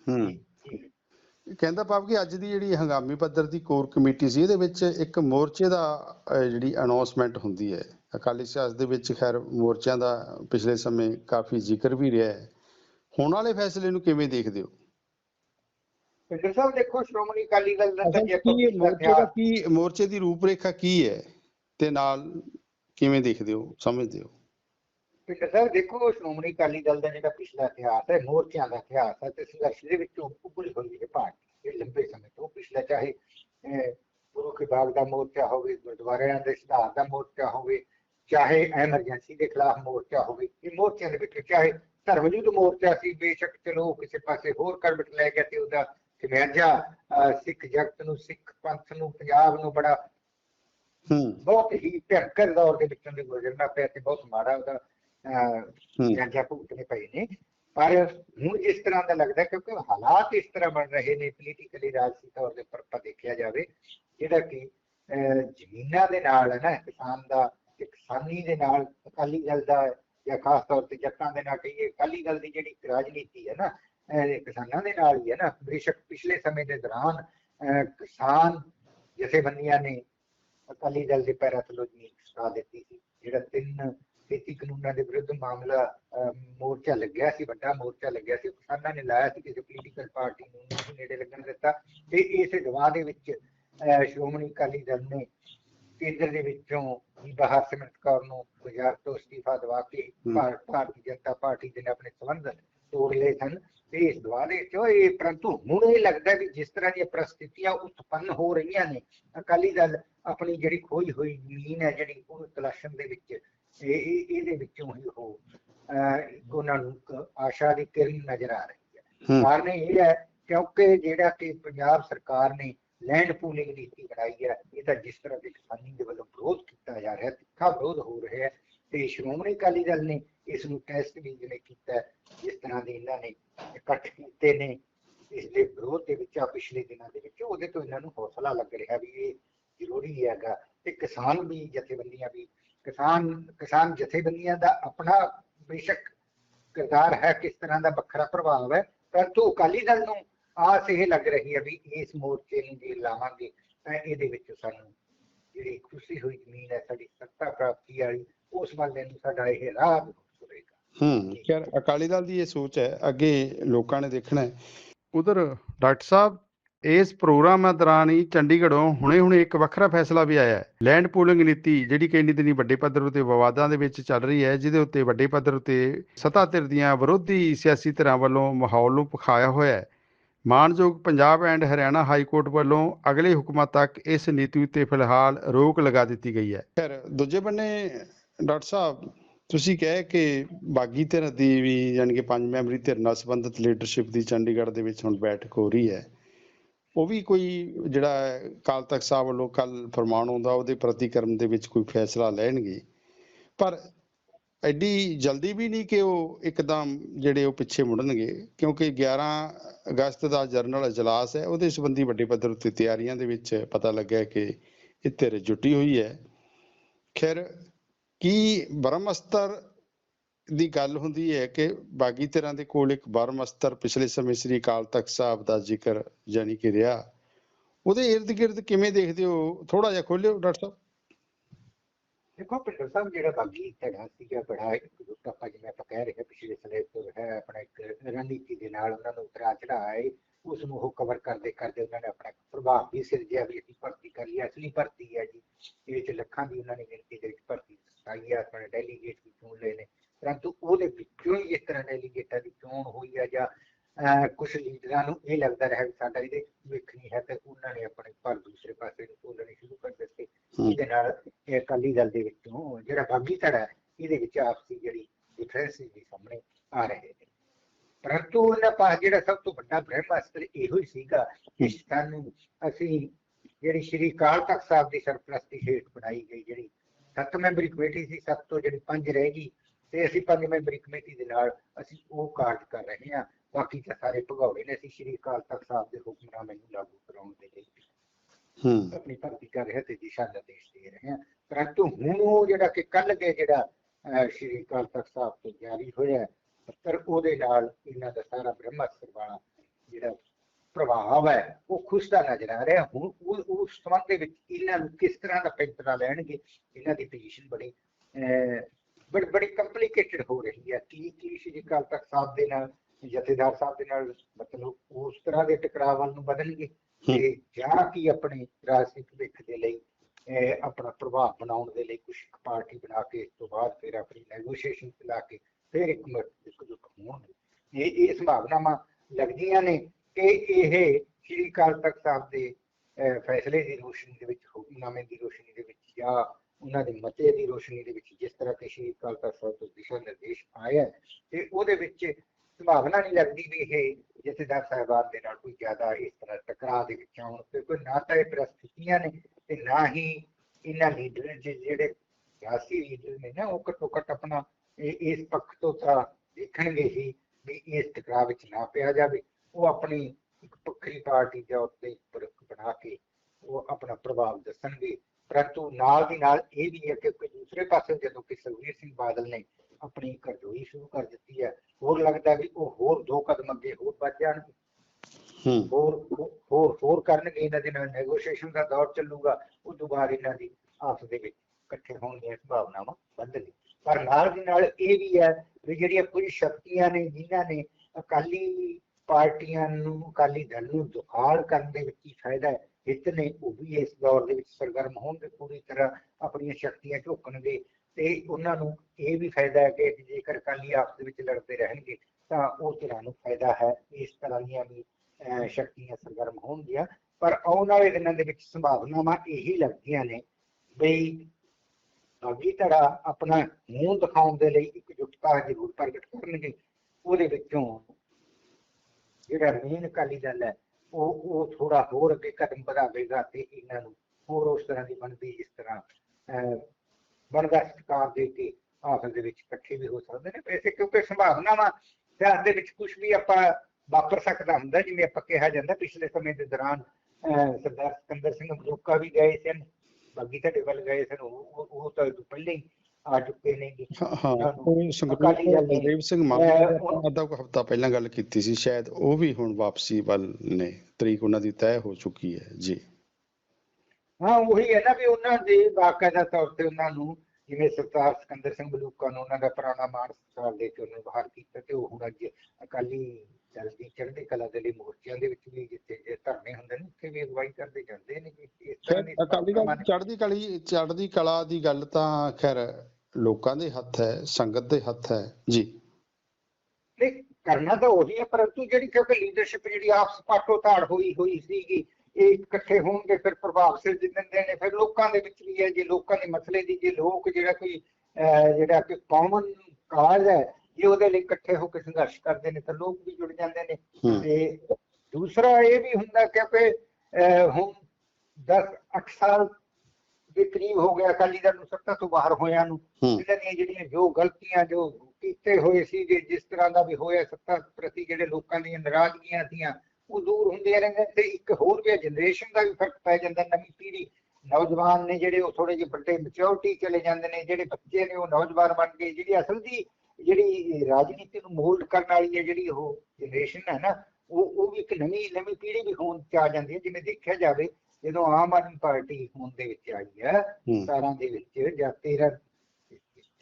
ਹੂੰ ਕਹਿੰਦਾ ਭਾਵ ਕਿ ਅੱਜ ਦੀ ਜਿਹੜੀ ਹੰਗਾਮੀ ਪੱਧਰ ਦੀ ਕੋਰ ਕਮੇਟੀ ਸੀ ਇਹਦੇ ਵਿੱਚ ਇੱਕ ਮੋਰਚੇ ਦਾ ਜਿਹੜੀ ਅਨਾਉਂਸਮੈਂਟ ਹੁੰਦੀ ਹੈ। ਅਕਾਲੀ ਸਿਆਸਤ ਦੇ ਵਿੱਚ ਖੈਰ ਮੋਰਚਿਆਂ ਦਾ ਪਿਛਲੇ ਸਮੇਂ ਕਾਫੀ ਜ਼ਿਕਰ ਵੀ ਰਿਹਾ ਹੈ। ਹੁਣ ਵਾਲੇ ਫੈਸਲੇ ਨੂੰ ਕਿਵੇਂ ਦੇਖਦੇ ਹੋ? ਸਾਹਿਬ ਦੇਖੋ ਸ਼੍ਰੋਮਣੀ ਅਕਾਲੀ ਦਲ ਦਾ ਤਾਂ ਮੋਰਚੇ ਦਾ ਕੀ ਮੋਰਚੇ ਦੀ ਰੂਪਰੇਖਾ ਕੀ ਹੈ? ਤੇ ਨਾਲ ਕਿਵੇਂ ਦੇਖਦੇ ਹੋ ਸਮਝਦੇ ਹੋ? ਪਿੰਡ ਸਾਹਿਬ ਦੇਖੋ ਸ਼੍ਰੋਮਣੀ ਅਕਾਲੀ ਦਲ ਦਾ ਜਿਹੜਾ ਪਿਛਲਾ ਇਤਿਹਾਸ ਹੈ ਮੋਰਚਿਆਂ ਦਾ ਇਤਿਹਾਸ ਹੈ ਤੇ ਸੰਘਰਸ਼ ਦੇ ਵਿੱਚੋਂ ਉੱਭਰੀ ਹੋਈ ਹੈ ਪਾਰਟੀ ਇਹ ਲੰਬੇ ਸਮੇਂ ਤੋਂ। ਪਿਛਲਾ ਚਾਹੇ ਗੁਰੂ ਕੀ ਬਾਗ ਦਾ ਮੋਰਚਾ ਹੋਵੇ ਗੁਰਦੁਆਰਿਆਂ ਦੇ ਸੁਧਾਰ ਦਾ ਮੋਰਚਾ ਹੋਵੇ ਚਾਹੇ ਐਮਰਜੈਂਸੀ ਦੇ ਖਿਲਾਫ ਮੋਰਚਾ ਹੋਵੇ ਇਹ ਮੋਰਚਿਆਂ ਦੇ ਵਿੱਚ ਚਾਹੇ ਧਰਮ ਯੁੱਧ ਮੋਰਚਾ ਸੀ ਬੇਸ਼ੱਕ ਚਲੋ ਕਿਸੇ ਪਾਸੇ ਹੋਰ ਕਰਵਟ ਲੈ ਗਿਆ ਤੇ ਉਹਦਾ ਖਿਮਿਆਜਾ ਸਿੱਖ ਜਗਤ ਨੂੰ ਸਿੱਖ ਪੰਥ ਨੂੰ ਪੰਜਾਬ ਨੂੰ ਬੜਾ ਹੂੰ। ਬਹੁਤ ਹੀ ਭਿਅੰਕਰ ਦੌਰ ਦੇ ਵਿੱਚੋਂ ਦੀ ਗੁਜ਼ਰਨਾ ਪਿਆ ਤੇ ਬਹੁਤ ਮਾੜਾ ਉਹਦਾ ਜਾਂਜਾ ਭੁਗਤਣੇ ਪਏ ਨੇ। ਪਰ ਹੁਣ ਇਸ ਤਰ੍ਹਾਂ ਦਾ ਲੱਗਦਾ ਕਿਉਂਕਿ ਹਾਲਾਤ ਇਸ ਤਰ੍ਹਾਂ ਬਣ ਰਹੇ ਨੇ ਪੋਲੀਟੀਕਲੀ ਰਾਜਸੀ ਤੌਰ ਦੇ ਉੱਪਰ ਆਪਾਂ ਦੇਖਿਆ ਜਾਵੇ ਜਿਹੜਾ ਕਿ ਜ਼ਮੀਨਾਂ ਦੇ ਨਾਲ ਹੈ ਨਾ ਕਿਸਾਨ ਦਾ ਕਿਸਾਨੀ ਦੇ ਨਾਲ ਅਕਾਲੀ ਦਲ ਦਾ ਜਾਂ ਖਾਸ ਤੌਰ ਤੇ ਜੱਟਾਂ ਦੇ ਨਾਲ ਕਹੀਏ ਅਕਾਲੀ ਦਲ ਦੀ ਜਿਹੜੀ ਰਾਜਨੀਤੀ ਹੈ ਨਾ ਕਿਸਾਨਾਂ ਦੇ ਨਾਲ ਹੀ ਹੈ ਨਾ। ਬੇਸ਼ੱਕ ਪਿਛਲੇ ਸਮੇਂ ਦੇ ਦੌਰਾਨ ਕਿਸਾਨ ਜਥੇਬੰਦੀਆਂ ਨੇ ਅਕਾਲੀ ਦਲ ਦੇ ਪੈਰਾਂ ਥੱਲੋਂ ਜ਼ਮੀਨ ਖਸਾ ਦਿੱਤੀ ਸੀ। ਜਿਹੜਾ ਤਿੰਨ ਖੇਤੀ ਕਾਨੂੰਨਾਂ ਦੇ ਵਿਰੁੱਧ ਮਾਮਲਾ ਮੋਰਚਾ ਲੱਗਿਆ ਸੀ ਵੱਡਾ ਮੋਰਚਾ ਲੱਗਿਆ ਸੀ ਕਿਸਾਨਾਂ ਨੇ ਲਾਇਆ ਸੀ ਕਿਸੇ ਪੋਲੀਟੀਕਲ ਪਾਰਟੀ ਨੂੰ ਨਹੀਂ ਨੇੜੇ ਲੱਗਣ ਦਿੱਤਾ। ਤੇ ਇਸ ਗਵਾਹ ਦੇ ਵਿੱਚ ਸ਼੍ਰੋਮਣੀ ਅਕਾਲੀ ਦਲ ਨੇ ਕੇਂਦਰ ਦੇ ਵਿੱਚੋਂ ਬੀਬਾ ਹਰਸਿਮਰਤ ਕੌਰ ਨੂੰ ਪੰਜਾਬ ਤੋਂ ਅਸਤੀਫਾ ਦਵਾ ਕੇ ਭਾਰਤੀ ਜਨਤਾ ਪਾਰਟੀ ਦੇ ਨਾਲ ਆਪਣੇ ਸੰਬੰਧ ਤੋੜ ਲਏ ਸਨ। ਤੇ ਇਸ ਦਵਾ ਦੇ ਵਿੱਚੋਂ ਇਹ ਪਰੰਤੂ ਹੁਣ ਇਹ ਲੱਗਦਾ ਵੀ ਜਿਸ ਤਰ੍ਹਾਂ ਦੀਆਂ ਪ੍ਰਸਥਿਤੀਆਂ ਉਤਪੰਨ ਹੋ ਰਹੀਆਂ ਨੇ ਅਕਾਲੀ ਦਲ ਆਪਣੀ ਜਿਹੜੀ ਖੋਈ ਹੋਈ ਜ਼ਮੀਨ ਹੈ ਜਿਹੜੀ ਉਹ ਤਲਾਸ਼ਣ ਦੇ ਵਿੱਚ ਇਹ ਇਹ- ਇਹਦੇ ਵਿੱਚੋਂ ਹੀ ਉਹ ਉਹਨਾਂ ਨੂੰ ਆਸ਼ਾ ਦੀ ਕਿਰਨ ਨਜ਼ਰ ਆ ਰਹੀ ਹੈ। ਹੂੰ। ਕਾਰਨ ਇਹ ਹੈ ਕਿਉਂਕਿ ਜਿਹੜਾ ਕਿ ਪੰਜਾਬ ਸਰਕਾਰ ਨੇ ਲੈਂਡ ਪੂਲਿੰਗ ਨੀਤੀ ਬਣਾਈ ਹੈ ਇਹ ਤਾਂ ਜਿਸ ਤਰ੍ਹਾਂ ਦੇ ਕਿਸਾਨੀ ਦੇ ਵੱਲੋਂ ਵਿਰੋਧ ਕੀਤਾ ਜਾ ਰਿਹਾ ਤਿੱਖਾ ਵਿਰੋਧ ਹੋ ਰਿਹਾ ਹੈ ਤੇ ਸ਼੍ਰੋਮਣੀ ਅਕਾਲੀ ਦਲ ਨੇ ਇਸ ਨੂੰ ਟੈਸਟ ਵੀ ਜਿਹੜੇ ਕੀਤਾ ਹੈ, ਜਿਸ ਤਰ੍ਹਾਂ ਦੇ ਇਹਨਾਂ ਨੇ ਇਕੱਠ ਕੀਤੇ ਨੇ ਇਸ ਦੇ ਵਿਰੋਧ ਦੇ ਵਿੱਚ ਆ ਪਿਛਲੇ ਦਿਨਾਂ ਦੇ ਵਿੱਚ ਉਹਦੇ ਤੋਂ ਇਹਨਾਂ ਨੂੰ ਹੌਸਲਾ ਲੱਗ ਰਿਹਾ ਵੀ ਇਹ ਜ਼ਰੂਰੀ ਹੈਗਾ ਤੇ ਕਿਸਾਨ ਵੀ ਜਥੇਬੰਦੀਆਂ ਵੀ ਕਿਸਾਨ ਕਿਸਾਨ ਜਥੇਬੰਦੀਆਂ ਦਾ ਆਪਣਾ ਬੇਸ਼ੱਕ ਕਿਰਦਾਰ ਹੈ ਕਿਸ ਤਰ੍ਹਾਂ ਦਾ ਵੱਖਰਾ ਪ੍ਰਭਾਵ ਹੈ ਪਰੰਤੂ ਅਕਾਲੀ ਦਲ ਨੂੰ ਆਸ ਇਹ ਲੱਗ ਰਹੀ ਹੈ ਵੀ ਇਸ ਮੋਰਚੇ ਨੂੰ ਜੇ ਲਾਵਾਂਗੇ ਤਾਂ ਇਹਦੇ ਵਿੱਚ ਸਾਨੂੰ ਜਿਹੜੀ ਖੁਸ਼ੀ ਹੋਈ ਜ਼ਮੀਨ ਹੈ ਸਾਡੀ ਸੱਤਾ ਪ੍ਰਾਪਤੀ ਵਾਲੀ ਉਸ ਵੱਲ ਨੂੰ ਸਾਡਾ ਇਹ ਰਾਹ ਹੂੰ। ਖੈਰ ਅਕਾਲੀ ਦਲ ਦੀ ਇਹ ਸੋਚ ਹੈ ਅੱਗੇ ਲੋਕਾਂ ਨੇ ਦੇਖਣਾ ਹੈ। ਉਧਰ ਡਾਕਟਰ ਸਾਹਿਬ ਇਸ ਪ੍ਰੋਗਰਾਮਾਂ ਦੌਰਾਨ ਹੀ ਚੰਡੀਗੜ੍ਹੋਂ ਹੁਣੇ-ਹੁਣੇ ਇੱਕ ਵੱਖਰਾ ਫੈਸਲਾ ਵੀ ਆਇਆ ਹੈ। ਲੈਂਡ ਪੂਲਿੰਗ ਨੀਤੀ ਜਿਹੜੀ ਕਿ ਇੰਨੀ ਦਿਨੀ ਵੱਡੇ ਪੱਧਰ ਉਤੇ ਵਿਵਾਦਾਂ ਦੇ ਵਿੱਚ ਚੱਲ ਰਹੀ ਹੈ ਜਿਹਦੇ ਉੱਤੇ ਵੱਡੇ ਪੱਧਰ ਉਤੇ ਸੱਤਾ ਧਿਰ ਦੀਆਂ ਵਿਰੋਧੀ ਸਿਆਸੀ ਧਿਰਾਂ ਵੱਲੋਂ ਮਾਹੌਲ ਨੂੰ ਭਖਾਇਆ ਹੋਇਆ ਹੈ। ਮਾਨਯੋਗ Punjab and Haryana high court ਵੱਲੋਂ ਅਗਲੇ ਹੁਕਮਾਂ ਤੱਕ ਇਸ ਨੀਤੀ ਉੱਤੇ ਫਿਲਹਾਲ ਰੋਕ ਲਗਾ ਦਿੱਤੀ ਗਈ ਹੈ। ਖੈਰ ਦੂਜੇ ਬੰਨੇ ਡਾਕਟਰ ਸਾਹਿਬ ਤੁਸੀਂ ਕਹੇ ਕਿ ਬਾਗੀ ਧਿਰ ਦੀ ਵੀ ਯਾਨੀ ਕਿ ਪੰਜ ਮੈਂਬਰੀ ਧਿਰ ਨਾਲ ਸੰਬੰਧਿਤ ਲੀਡਰਸ਼ਿਪ ਦੀ ਚੰਡੀਗੜ੍ਹ ਦੇ ਵਿੱਚ ਹੁਣ ਬੈਠਕ ਹੋ ਰਹੀ ਹੈ। ਉਹ ਵੀ ਕੋਈ ਜਿਹੜਾ ਕਾਲ ਤਖਤ ਸਾਹਿਬ ਵੱਲੋਂ ਕੱਲ ਫਰਮਾਨ ਆਉਂਦਾ, ਉਹਦੇ ਪ੍ਰਤੀਕਰਮ ਦੇ ਵਿੱਚ ਕੋਈ ਫੈਸਲਾ ਲੈਣਗੇ। ਪਰ ਐਡੀ ਜਲਦੀ ਵੀ ਨਹੀਂ ਕਿ ਉਹ ਇੱਕਦਮ ਜਿਹੜੇ ਉਹ ਪਿੱਛੇ ਮੁੜਨਗੇ, ਕਿਉਂਕਿ 11 ਅਗਸਤ ਦਾ ਜਰਨਲ ਇਜਲਾਸ ਹੈ, ਉਹਦੇ ਸੰਬੰਧੀ ਵੱਡੇ ਪੱਧਰ ਉੱਤੇ ਤਿਆਰੀਆਂ ਦੇ ਵਿੱਚ ਪਤਾ ਲੱਗਿਆ ਕਿ ਇਹ ਧਿਰ ਜੁਟੀ ਹੋਈ ਹੈ। ਖੈਰ ਕੀ ਬ੍ਰਹਮਅਸਤਰ ਦੀ ਗੱਲ ਹੁੰਦੀ ਹੈ ਕਿ ਬਾਗੀ ਧਿਰਾਂ ਦੇ ਕੋਲ ਇੱਕ ਬ੍ਰਹਮਅਸਤਰ ਪਿਛਲੇ ਸਮੇਂ ਸ੍ਰੀ ਅਕਾਲ ਤਖਤ ਸਾਹਿਬ ਦਾ ਜ਼ਿਕਰ ਜਾਨੀ ਕਿ ਰਿਹਾ? ਉਹਦੇ ਇਰਦ ਗਿਰਦ ਕਿਵੇਂ ਦੇਖਦੇ ਹੋ? ਥੋੜਾ ਜਿਹਾ ਖੋਲਿਓ, ਡਾਕਟਰ ਸਾਹਿਬ। ਦੇਖੋ, ਪਿੰਡਰ ਸਾਹਿਬ, ਜਿਹੜਾ ਬਾਗੀ ਧੜਾ ਸੀਗਾ, ਬੜਾ ਇੱਕ ਗੁੱਟ ਆਪਾਂ ਜਿਵੇਂ ਆਪਾਂ ਕਹਿ ਰਹੇ ਪਿਛਲੇ ਸਮੇਂ ਤੋਂ ਹੈ, ਆਪਣਾ ਇੱਕ ਰਣਨੀਤੀ ਦੇ ਨਾਲ ਉਹਨਾਂ ਨੂੰ ਉਤਰਾ ਚੜਾਏ ਉਸ ਨੂੰ ਉਹ ਕਵਰ ਕਰਦੇ ਕਰਦੇ ਉਹਨਾਂ ਨੇ ਆਪਣਾ ਪ੍ਰਭਾਵ ਵੀ ਸਿਰਜਿਆ ਵੀ ਅਸੀਂ ਭਰਤੀ ਕਰੀ ਹੈ ਅਸਲੀ ਭਰਤੀ ਹੈ ਜੀ ਇਹ ਵਿੱਚ ਲੱਖਾਂ ਦੀ ਉਹਨਾਂ ਨੇ ਗਿਣਤੀ ਦੇ ਵਿੱਚ ਭਰਤੀ ਸਤਾਈ ਹੈ ਆਪਣੇ ਡੈਲੀਗੇਟ ਵੀ ਚੁਣ ਲਏ ਨੇ। ਪਰੰਤੂ ਉਹਦੇ ਵਿੱਚੋਂ ਹੀ ਇਸ ਤਰ੍ਹਾਂ ਡੈਲੀਗੇਟਾਂ ਦੀ ਚੋਣ ਹੋਈ ਹੈ ਜਾਂ ਕੁਝ ਲੀਡਰਾਂ ਨੂੰ ਇਹ ਲੱਗਦਾ ਰਿਹਾ ਵੀ ਸਾਡਾ ਇਹਦੇ ਭਵਿੱਖ ਨਹੀਂ ਹੈ ਤੇ ਉਹਨਾਂ ਨੇ ਆਪਣੇ ਪਰ ਦੂਸਰੇ ਪਾਸੇ ਨੂੰ ਤੋਲਣੇ ਸ਼ੁਰੂ ਕਰ ਦਿੱਤੇ। ਇਹਦੇ ਨਾਲ ਇਹ ਅਕਾਲੀ ਦਲ ਦੇ ਵਿੱਚੋਂ ਜਿਹੜਾ ਬਾਗੀ ਧੜਾ ਇਹਦੇ ਵਿੱਚ ਆਪਸੀ ਜਿਹੜੀ ਡਿਫਰੈਂਸ ਵੀ ਸਾਹਮਣੇ ਆ ਰਹੇ ਨੇ। ਪਰੰਤੂ ਉਹਨਾਂ ਪਾਸ ਜਿਹੜਾ ਸਭ ਤੋਂ ਵੱਡਾ ਬ੍ਰਹਮਾਸਤਰ ਇਹੋ ਹੀ ਸੀਗਾ ਕਿ ਸਾਨੂੰ ਅਸੀਂ ਜਿਹੜੀ ਸ਼੍ਰੀ ਅਕਾਲ ਤਖਤ ਸਾਹਿਬ ਦੀ ਸਰਪ੍ਰਸਤੀ ਹੇਠ ਬਣਾਈ ਗਈ ਜਿਹੜੀ ਸੱਤ ਮੈਂਬਰੀ ਕਮੇਟੀ ਸੀ ਸੱਤ ਤੋਂ ਜਿਹੜੀ ਪੰਜ ਰਹਿ ਗਈ ਤੇ ਅਸੀਂ ਪੰਜ ਮੈਂਬਰੀ ਕਮੇਟੀ ਦੇ ਨਾਲ ਅਸੀਂ ਉਹ ਕਾਰਜ ਕਰ ਰਹੇ ਹਾਂ। ਬਾਕੀ ਤਾਂ ਸਾਰੇ ਭਗੌੜੇ ਨੇ ਅਸੀਂ ਸ਼੍ਰੀ ਅਕਾਲ ਤਖਤ ਸਾਹਿਬ ਦੇ ਹੁਕਮਨਾਮੇ ਨੂੰ ਲਾਗੂ ਕਰਾਉਣ ਦੇ ਲਈ ਹੂੰ। ਆਪਣੀ ਭਰਤੀ ਕਰ ਰਹੇ ਤੇ ਦਿਸ਼ਾ ਨਿਰਦੇਸ਼ ਦੇ ਰਹੇ ਹਾਂ। ਪਰੰਤੂ ਹੁਣ ਉਹ ਜਿਹੜਾ ਕਿ ਕੱਲ ਕੇ ਜਿਹੜਾ ਸ਼੍ਰੀ ਅਕਾਲ ਤਖਤ ਸਾਹਿਬ ਤੋਂ ਜਾਰੀ ਹੋਇਆ ਹੈ, ਪੱਤਰ ਉਹਦੇ ਨਾਲ ਇਹਨਾਂ ਦਾ ਸਾਰਾ ਬ੍ਰਹਮਸਤਰ ਵਾਲਾ ਜਿਹੜਾ ਪ੍ਰਭਾਵ ਹੈ ਉਹ ਖੁਸ਼ਦਾ ਨਜ਼ਰ ਆ ਰਿਹਾ। ਹੁਣ ਉਹ ਉਸ ਸੰਬੰਧ ਦੇ ਵਿੱਚ ਇਹਨਾਂ ਨੂੰ ਕਿਸ ਤਰ੍ਹਾਂ ਦਾ ਫੈਸਲਾ ਲੈਣਗੇ ਇਹਨਾਂ ਦੀ ਪੋਜੀਸ਼ਨ ਬੜੀ ਬੜੀ ਬੜੀ ਕੰਪਲਿਕੇਟਡ ਹੋ ਰਹੀ ਹੈ। ਕੀ ਕੀ ਸ਼੍ਰੀ ਅਕਾਲ ਤਖਤ ਸਾਹਿਬ ਦੇ ਨਾਲ ਜਥੇਦਾਰ ਸਾਹਿਬ ਦੇ ਨਾਲ ਮਤਲਬ ਉਸ ਤਰ੍ਹਾਂ ਦੇ ਟਕਰਾਅ ਵੱਲ ਨੂੰ ਬਦਲਣਗੇ ਤੇ ਜਾਂ ਕੀ ਆਪਣੇ ਰਾਜਨੀਤਿਕ ਭਵਿੱਖ ਦੇ ਲਈ ਆਪਣਾ ਪ੍ਰਭਾਵ ਬਣਾਉਣ ਦੇ ਲਈ ਕੁਝ ਪਾਰਟੀ ਬਣਾ ਕੇ ਇਸ ਤੋਂ ਬਾਅਦ ਫਿਰ ਆਪਣੀ ਨੈਗੋਸ਼ੀਏਸ਼ਨ ਚਲਾ ਕੇ ਫਿਰ ਇੱਕ ਮਿੰਟ ਇਕਜੁੱਟ ਹੋਣਗੇ ਇਹ ਇਹ ਸੰਭਾਵਨਾਵਾਂ ਲੱਗਦੀਆਂ ਨੇ ਕਿ ਇਹ ਸ਼੍ਰੀ ਅਕਾਲ ਤਖਤ ਸਾਹਿਬ ਦੇ ਫੈਸਲੇ ਦੀ ਰੋਸ਼ਨੀ ਦੇ ਵਿੱਚ ਹੁਕਮਨਾਮੇ ਦੀ ਰੋਸ਼ਨੀ ਦੇ ਵਿੱਚ, ਜਾਂ ਉਹਨਾਂ ਦੇ ਮਤੇ ਦੀ ਰੋਸ਼ਨੀ ਦੇ ਵਿੱਚ, ਜਿਸ ਤਰ੍ਹਾਂ ਕਿ ਸ਼੍ਰੀ ਅਕਾਲ ਤਖਤ ਸਾਹਿਬ ਤੋਂ ਦਿਸ਼ਾ ਨਿਰਦੇਸ਼ ਆਇਆ ਤੇ ਉਹਦੇ ਵਿੱਚ ਸੰਭਾਵਨਾ ਨਹੀਂ ਲੱਗਦੀ ਵੀ ਇਹ ਜਥੇਦਾਰ ਸਾਹਿਬਾਨ ਦੇ ਨਾਲ ਕੋਈ ਜ਼ਿਆਦਾ ਇਸ ਤਰ੍ਹਾਂ ਟਕਰਾਅ ਦੇ ਵਿੱਚ ਆਉਣ, ਕਿਉਂਕਿ ਨਾ ਤਾਂ ਇਹ ਪ੍ਰਸਥਿਤੀਆਂ ਨੇ ਤੇ ਨਾ ਹੀ ਇਹਨਾਂ ਲੀਡਰ ਜਿਹੜੇ ਸਿਆਸੀ ਲੀਡਰ ਨੇ ਨਾ, ਉਹ ਘੱਟੋ ਘੱਟ ਆਪਣਾ ਇਸ ਪੱਖ ਤੋਂ ਤਾਂ ਦੇਖਣਗੇ ਹੀ ਵੀ ਇਸ ਟਕਰਾਅ ਵਿੱਚ ਨਾ ਪਿਆ ਜਾਵੇ। ਉਹ ਆਪਣੀ ਇੱਕ ਪੱਖੀ ਪਾਰਟੀ ਦੇ ਉੱਤੇ ਉੱਪਰ ਬਣਾ ਕੇ ਉਹ ਆਪਣਾ ਪ੍ਰਭਾਵ ਦੱਸਣਗੇ। ਪਰੰਤੂ ਨਾਲ ਦੀ ਨਾਲ ਇਹ ਵੀ ਹੈ ਕਿ ਕੋਈ ਦੂਸਰੇ ਪਾਸੇ ਜਦੋਂ ਕਿ ਸੁਖਬੀਰ ਸਿੰਘ ਬਾਦਲ ਨੇ ਆਪਣੀ ਕਰਜੋਈ ਸ਼ੁਰੂ ਕਰ ਦਿੱਤੀ ਹੈ ਹੋਰ ਲੱਗਦਾ ਵੀ ਉਹ ਹੋਰ ਦੋ ਕਦਮ ਅੱਗੇ ਹੋਰ ਵੱਧ ਜਾਣਗੇ। ਹੋਰ ਹੋਰ ਹੋਰ ਕਰਨਗੇ ਇਹਨਾਂ ਦੇ ਨਾਲ ਨੈਗੋਸ਼ੀਏਸ਼ਨ ਦਾ ਦੌਰ ਚੱਲੂਗਾ ਉਸ ਤੋਂ ਬਾਅਦ ਇਹਨਾਂ ਦੀ ਆਪਸ ਦੇ ਵਿੱਚ ਇਕੱਠੇ ਹੋਣ ਦੀਆਂ ਸੰਭਾਵਨਾਵਾਂ ਵੱਧ ਪਰ ਨਾਲ ਦੀ ਨਾਲ ਇਹ ਵੀ ਹੈ ਵੀ ਜਿਹੜੀਆਂ ਕੁਝ ਸ਼ਕਤੀਆਂ ਨੇ, ਜਿਨ੍ਹਾਂ ਨੇ ਅਕਾਲੀ ਪਾਰਟੀਆਂ ਨੂੰ, ਅਕਾਲੀ ਦਲ ਨੂੰ ਦੁਖਾੜ ਕਰਨ ਦੇ ਵਿੱਚ ਹੀ ਫਾਇਦਾ ਹੈ ਹਿੱਤ ਨੇ, ਉਹ ਵੀ ਇਸ ਦੌਰ ਦੇ ਵਿੱਚ ਸਰਗਰਮ ਹੋਣਗੇ ਪੂਰੀ ਤਰ੍ਹਾਂ ਆਪਣੀਆਂ ਸ਼ਕਤੀਆਂ ਝੋਕਣਗੇ ਤੇ ਉਹਨਾਂ ਨੂੰ ਇਹ ਵੀ ਫਾਇਦਾ ਹੈ ਕਿ ਜੇਕਰ ਅਕਾਲੀ ਆਪਸ ਦੇ ਵਿੱਚ ਲੜਦੇ ਰਹਿਣਗੇ, ਤਾਂ ਉਹ ਧਿਰਾਂ ਨੂੰ ਫਾਇਦਾ ਹੈ, ਇਸ ਤਰ੍ਹਾਂ ਦੀਆਂ ਵੀ, ਅਹ, ਸ਼ਕਤੀਆਂ ਸਰਗਰਮ ਹੋਣਗੀਆਂ। ਪਰ ਆਉਣ ਵਾਲੇ ਦਿਨਾਂ ਦੇ ਵਿੱਚ ਸੰਭਾਵਨਾਵਾਂ ਇਹੀ ਲੱਗਦੀਆਂ ਨੇ ਬਈ ਅਗੀ ਧੜਾ ਆਪਣਾ ਮੂੰਹ ਦਿਖਾਉਣ ਦੇ ਲਈ ਇਕਜੁੱਟਤਾ ਜ਼ਰੂਰ ਪ੍ਰਗਟ ਕਰਨਗੇ। ਉਹਦੇ ਵਿੱਚੋਂ ਜਿਹੜਾ ਮੇਨ ਅਕਾਲੀ ਦਲ ਹੈ ਉਹ ਉਹ ਥੋੜਾ ਹੋਰ ਅੱਗੇ ਕਦਮ ਵਧਾਵੇਗਾ ਤੇ ਇਹਨਾਂ ਨੂੰ ਹੋਰ ਉਸ ਤਰ੍ਹਾਂ ਦੀ ਬਣਦੀ ਜਿਸ ਤਰ੍ਹਾਂ ਅਹ, ਬਣਦਾ ਸਤਿਕਾਰ ਦੇ ਕੇ ਆਪਸ ਦੇ ਵਿੱਚ ਇਕੱਠੇ ਵੀ ਹੋ ਸਕਦੇ ਨੇ। ਵੈਸੇ ਕਿਉਂਕਿ ਸੰਭਾਵਨਾਵਾਂ ਸਿਆਸਤ ਦੇ ਵਿੱਚ ਕੁਝ ਵੀ ਆਪਾਂ ਵਾਪਰ ਸਕਦਾ ਹੁੰਦਾ ਜਿਵੇਂ ਆਪਾਂ ਕਿਹਾ ਜਾਂਦਾ ਪਿਛਲੇ ਸਮੇਂ ਦੇ ਦੌਰਾਨ ਅਹ, ਸਰਦਾਰ ਸਿਕੰਦਰ ਸਿੰਘ ਮਲੂਕਾ ਵੀ ਗਏ ਸਨ। ਬਾਗੀ ਤੁਹਾਡੇ ਵੱਲ ਗਏ ਸਨ ਉਹ ਉਹ- ਤਾਂ ਪਹਿਲਾਂ ਹੀ ਆ ਚੁੱਕੇ ਨੇ ਹਾਂ ਹਾਂ, ਉਹ ਸੰਗਰੂਰ ਬਲਦੇਵ ਸਿੰਘ ਮਾਨ ਅੱਧਾ ਕੁ ਹਫਤਾ ਪਹਿਲਾਂ ਗੱਲ ਕੀਤੀ ਸੀ ਸ਼ਾਇਦ ਉਹ ਵੀ ਹੁਣ ਵਾਪਸੀ ਵੱਲ ਨੇ ਤਰੀਕ ਉਹਨਾਂ ਦੀ ਤੈਅ ਹੋ ਚੁੱਕੀ ਹੈ ਜੀ। ਹਾਂ ਉਹੀ ਹੈ ਨਾ ਵੀ ਉਹਨਾਂ ਦੇ ਬਾਕਾਇਦਾ ਤੌਰ ਤੇ ਉਹਨਾਂ ਨੂੰ ਜਿਵੇਂ ਸਰਦਾਰ ਸਿਕੰਦਰ ਸਿੰਘ ਮਲੂਕਾ ਨੂੰ ਉਹਨਾਂ ਦਾ ਪੁਰਾਣਾ ਮਾਨ ਸਤਿਕਾਰ ਦੇ ਕੇ ਉਹਨੂੰ ਬਾਹਰ ਕੀਤਾ ਤੇ ਉਹ ਹੁਣ ਅੱਜ ਅਕਾਲੀ ਦਲ ਦੀ ਚੜ੍ਹਦੀ ਕਲਾ ਦੇ ਲਈ ਮੋਰਚਿਆਂ ਦੇ ਵਿੱਚ ਵੀ ਜਿੱਥੇ ਧਰਨੇ ਹੁੰਦੇ ਨੇ ਉੱਥੇ ਵੀ ਅਗਵਾਈ ਕਰਦੇ ਜਾਂਦੇ ਨੇ ਕਿ ਇਸ ਤਰ੍ਹਾਂ ਚੜ੍ਹਦੀ ਕਲੀ ਚੜ੍ਹਦੀ ਕਲਾ ਦੀ ਗੱਲ ਤਾਂ ਖੈਰ ਲੋਕਾਂ ਦੇ ਹੱਥ ਹੈ ਸੰਗਤ ਦੇ ਹੱਥ ਹੈ ਜੀ। ਨਹੀਂ ਕਰਨਾ ਤਾਂ ਉਹੀ ਹੈ ਪਰੰਤੂ ਜਿਹੜੀ ਕਿਉਂਕਿ ਲੀਡਰਸ਼ਿਪ ਜਿਹੜੀ ਆਪਸ ਪਾਟੋ ਤਾੜ ਹੋਈ ਹੋਈ ਸੀਗੀ ਇਹ ਇਕੱਠੇ ਹੋਣਗੇ ਫਿਰ ਪ੍ਰਭਾਵ ਸਿਰ ਦਿੰਦੇ ਨੇ ਫਿਰ ਲੋਕਾਂ ਦੇ ਵਿੱਚ ਵੀ ਹੈ ਜੇ ਲੋਕਾਂ ਦੇ ਮਸਲੇ ਦੀ ਜੇ ਲੋਕ ਜਿਹੜਾ ਕੋਈ ਜਿਹੜਾ ਕਿ ਕਾਮਨ ਕਾਜ਼ ਹੈ ਜੇ ਉਹਦੇ ਲਈ ਇਕੱਠੇ ਹੋ ਕੇ ਸੰਘਰਸ਼ ਕਰਦੇ ਨੇ ਤਾਂ ਲੋਕ ਵੀ ਜੁੜ ਜਾਂਦੇ ਨੇ। ਤੇ ਦੂਸਰਾ ਇਹ ਵੀ ਹੁੰਦਾ ਕਿਉਂਕਿ ਅਹ, ਹੁਣ 10 8 ਸਾਲ ਦੇ ਕਰੀਬ ਹੋ ਗਿਆ ਅਕਾਲੀ ਦਲ ਨੂੰ ਸੱਤਾ ਤੋਂ ਬਾਹਰ ਹੋਇਆਂ ਨੂੰ। ਇਹਨਾਂ ਦੀਆਂ ਜਿਹੜੀਆਂ ਜੋ ਗਲਤੀਆਂ ਜੋ ਕੀਤੇ ਹੋਏ ਸੀ ਜੇ ਜਿਸ ਤਰ੍ਹਾਂ ਦਾ ਵੀ ਹੋਇਆ ਸੱਤਾ ਪ੍ਰਤੀ ਜਿਹੜੇ ਲੋਕਾਂ ਦੀਆਂ ਨਾਰਾਜ਼ਗੀਆਂ ਸੀਆਂ ਉਹ ਦੂਰ ਹੁੰਦੀਆਂ ਰਹਿੰਦੀਆਂ ਤੇ ਇੱਕ ਹੋਰ ਵੀ ਜਨਰੇਸ਼ਨ ਦਾ ਵੀ ਫ਼ਰਕ ਪੈ ਜਾਂਦਾ ਨਵੀਂ ਪੀੜ੍ਹੀ। ਨੌਜਵਾਨ ਨੇ ਜਿਹੜੇ ਉਹ ਥੋੜੇ ਜਿਹੇ ਵੱਡੇ ਮੈਚੁਰਿਟੀ ਚਲੇ ਜਾਂਦੇ ਨੇ ਜਿਹੜੇ ਬੱਚੇ ਨੇ ਉਹ ਨੌਜਵਾਨ ਬਣ ਗਏ ਜਿਹੜੀ ਅਸਲ ਦੀ ਜਿਹੜੀ ਰਾਜਨੀਤੀ ਨੂੰ ਮੋਲਡ ਕਰਨ ਵਾਲੀ ਹੈ ਜਿਹੜੀ ਉਹ ਜਨਰੇਸ਼ਨ ਹੈ ਨਾ ਉਹ ਉਹ ਵੀ ਇੱਕ ਨਵੀਂ ਨਵੀਂ ਪੀੜ੍ਹੀ ਵੀ ਹੋਣ ਚ ਆ ਜਾਂਦੀ ਹੈ। ਜਿਵੇਂ ਦੇਖਿਆ ਜਾਵੇ ਜਦੋਂ ਆਮ ਆਦਮੀ ਪਾਰਟੀ ਹੋਣ ਦੇ ਵਿੱਚ ਆਈ ਹੈ ਹੂੰ। 17 ਦੇ ਵਿੱਚ ਜਾਂ 13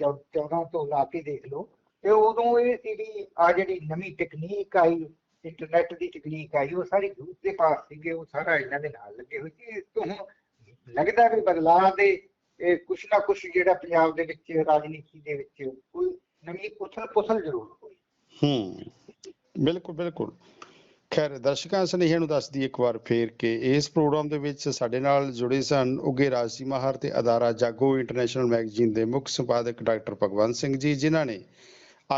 ਚੌ- 14 ਤੋਂ ਲਾ ਕੇ ਦੇਖ ਲਓ ਤੇ ਉਦੋਂ ਇਹ ਸੀ ਵੀ ਆ ਜਿਹੜੀ ਨਵੀਂ ਟੈਕਨੀਕ ਆਈ ਇੰਟਰਨੈਟ ਦੀ ਟੈਕਨੀਕ ਆਈ ਉਹ ਸਾਰੀ ਗਰੁੱਪ ਦੇ ਪਾਸ ਸੀਗੇ ਉਹ ਸਾਰਾ ਇਹਨਾਂ ਦੇ ਨਾਲ ਲੱਗੇ ਹੋਏ ਸੀ। ਇਸ ਤੋਂ ਲੱਗਦਾ ਵੀ ਬਦਲਾਅ ਦੇ ਇਹ ਕੁਛ ਨਾ ਕੁਛ ਜਿਹੜਾ ਪੰਜਾਬ ਦੇ ਵਿੱਚ ਰਾਜਨੀਤੀ ਦੇ ਵਿੱਚ ਕੋਈ ਨਵੀਂ ਉਥਲ ਪੁਥਲ ਜ਼ਰੂਰ। ਹੋਈ ਹੂੰ ਬਿਲਕੁਲ ਬਿਲਕੁਲ। ਖੈਰ ਦਰਸ਼ਕਾਂ ਸੁਨੇਹਿਆਂ ਨੂੰ ਦੱਸਦੀ ਇੱਕ ਵਾਰ ਫੇਰ ਕਿ ਇਸ ਪ੍ਰੋਗਰਾਮ ਦੇ ਵਿੱਚ ਸਾਡੇ ਨਾਲ ਜੁੜੇ ਸਨ ਉੱਗੇ ਰਾਜਸੀ ਮਾਹਰ ਤੇ ਅਦਾਰਾ ਜਾਗੋ ਇੰਟਰਨੈਸ਼ਨਲ ਮੈਗਜ਼ੀਨ ਦੇ ਮੁੱਖ ਸੰਪਾਦਕ ਡਾਕਟਰ ਭਗਵੰਤ ਸਿੰਘ ਜੀ ਜਿਨ੍ਹਾਂ ਨੇ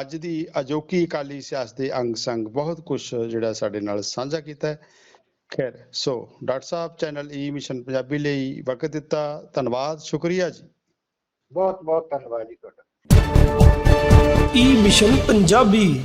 ਅੱਜ ਦੀ ਅਜੋਕੀ ਅਕਾਲੀ ਸਿਆਸਤ ਦੇ ਅੰਗ ਸੰਗ ਬਹੁਤ ਕੁਝ ਜਿਹੜਾ ਸਾਡੇ ਨਾਲ ਸਾਂਝਾ ਕੀਤਾ ਹੈ। ਖੈਰ ਸੋ ਡਾਕਟਰ ਸਾਹਿਬ ਚੈਨਲ ਈ ਮਿਸ਼ਨ ਪੰਜਾਬੀ ਲਈ ਵਕਤ ਦਿੱਤਾ। ਧੰਨਵਾਦ ਸ਼ੁਕਰੀਆ ਜੀ। ਬਹੁਤ ਬਹੁਤ ਧੰਨਵਾਦ ਜੀ ਤੁਹਾਡਾ। ਈ ਮਿਸ਼ਨ ਪੰਜਾਬੀ